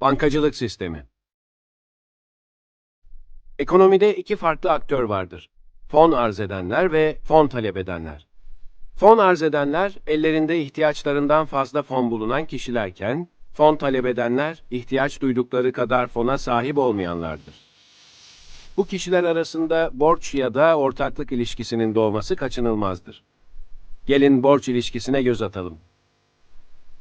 Bankacılık sistemi. Ekonomide iki farklı aktör vardır. Fon arz edenler ve fon talep edenler. Fon arz edenler, ellerinde ihtiyaçlarından fazla fon bulunan kişilerken, fon talep edenler, ihtiyaç duydukları kadar fona sahip olmayanlardır. Bu kişiler arasında borç ya da ortaklık ilişkisinin doğması kaçınılmazdır. Gelin borç ilişkisine göz atalım.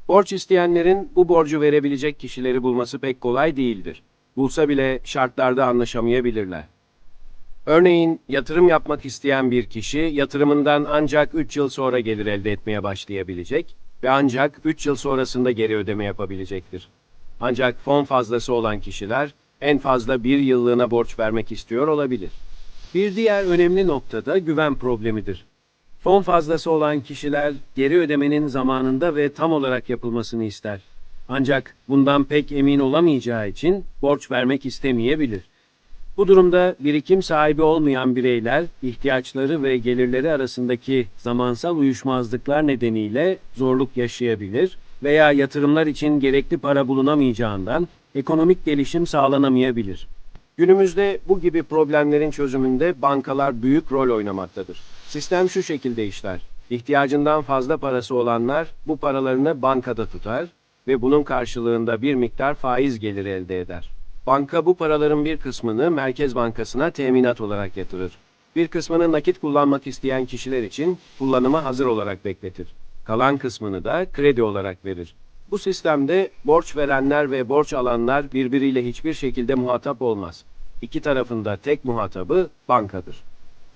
Borç isteyenlerin bu borcu verebilecek kişileri bulması pek kolay değildir. Bulsa bile şartlarda anlaşamayabilirler. Örneğin yatırım yapmak isteyen bir kişi yatırımından ancak 3 yıl sonra gelir elde etmeye başlayabilecek ve ancak 3 yıl sonrasında geri ödeme yapabilecektir. Ancak fon fazlası olan kişiler en fazla bir yıllığına borç vermek istiyor olabilir. Bir diğer önemli nokta da güven problemidir. Fon fazlası olan kişiler geri ödemenin zamanında ve tam olarak yapılmasını ister. Ancak bundan pek emin olamayacağı için borç vermek istemeyebilir. Bu durumda birikim sahibi olmayan bireyler ihtiyaçları ve gelirleri arasındaki zamansal uyuşmazlıklar nedeniyle zorluk yaşayabilir veya yatırımlar için gerekli para bulunamayacağından ekonomik gelişim sağlanamayabilir. Günümüzde bu gibi problemlerin çözümünde bankalar büyük rol oynamaktadır. Sistem şu şekilde işler. İhtiyacından fazla parası olanlar bu paralarını bankada tutar ve bunun karşılığında bir miktar faiz geliri elde eder. Banka bu paraların bir kısmını Merkez Bankası'na teminat olarak yatırır. Bir kısmını nakit kullanmak isteyen kişiler için kullanıma hazır olarak bekletir. Kalan kısmını da kredi olarak verir. Bu sistemde borç verenler ve borç alanlar birbiriyle hiçbir şekilde muhatap olmaz. İki tarafında tek muhatabı bankadır.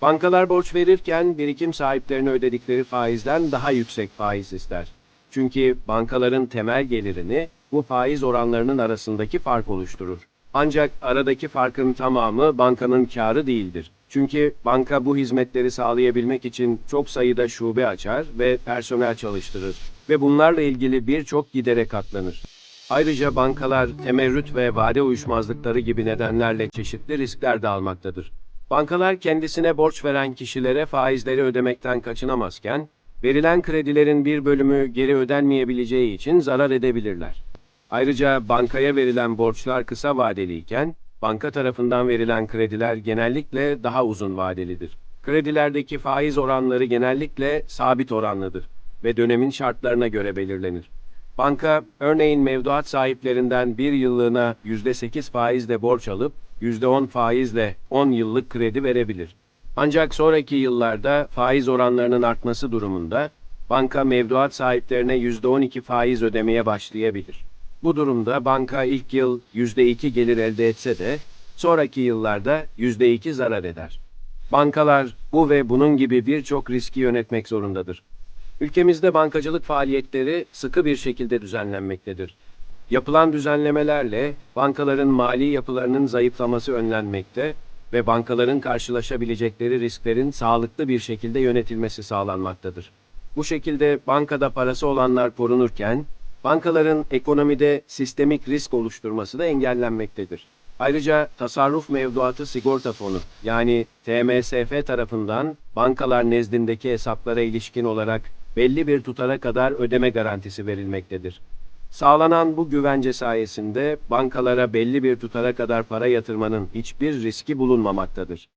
Bankalar borç verirken birikim sahiplerine ödedikleri faizden daha yüksek faiz ister. Çünkü bankaların temel gelirini bu faiz oranlarının arasındaki fark oluşturur. Ancak aradaki farkın tamamı bankanın karı değildir. Çünkü banka bu hizmetleri sağlayabilmek için çok sayıda şube açar ve personel çalıştırır ve bunlarla ilgili birçok gidere katlanır. Ayrıca bankalar temerrüt ve vade uyuşmazlıkları gibi nedenlerle çeşitli riskler de almaktadır. Bankalar kendisine borç veren kişilere faizleri ödemekten kaçınamazken, verilen kredilerin bir bölümü geri ödenmeyebileceği için zarar edebilirler. Ayrıca bankaya verilen borçlar kısa vadeliyken, banka tarafından verilen krediler genellikle daha uzun vadelidir. Kredilerdeki faiz oranları genellikle sabit oranlıdır ve dönemin şartlarına göre belirlenir. Banka, örneğin mevduat sahiplerinden bir yıllığına %8 faizle borç alıp, %10 faizle 10 yıllık kredi verebilir. Ancak sonraki yıllarda faiz oranlarının artması durumunda, banka mevduat sahiplerine %12 faiz ödemeye başlayabilir. Bu durumda banka ilk yıl %2 gelir elde etse de, sonraki yıllarda %2 zarar eder. Bankalar bu ve bunun gibi birçok riski yönetmek zorundadır. Ülkemizde bankacılık faaliyetleri sıkı bir şekilde düzenlenmektedir. Yapılan düzenlemelerle bankaların mali yapılarının zayıflaması önlenmekte ve bankaların karşılaşabilecekleri risklerin sağlıklı bir şekilde yönetilmesi sağlanmaktadır. Bu şekilde bankada parası olanlar korunurken, bankaların ekonomide sistemik risk oluşturması da engellenmektedir. Ayrıca tasarruf mevduatı sigorta fonu yani TMSF tarafından bankalar nezdindeki hesaplara ilişkin olarak belli bir tutara kadar ödeme garantisi verilmektedir. Sağlanan bu güvence sayesinde bankalara belli bir tutara kadar para yatırmanın hiçbir riski bulunmamaktadır.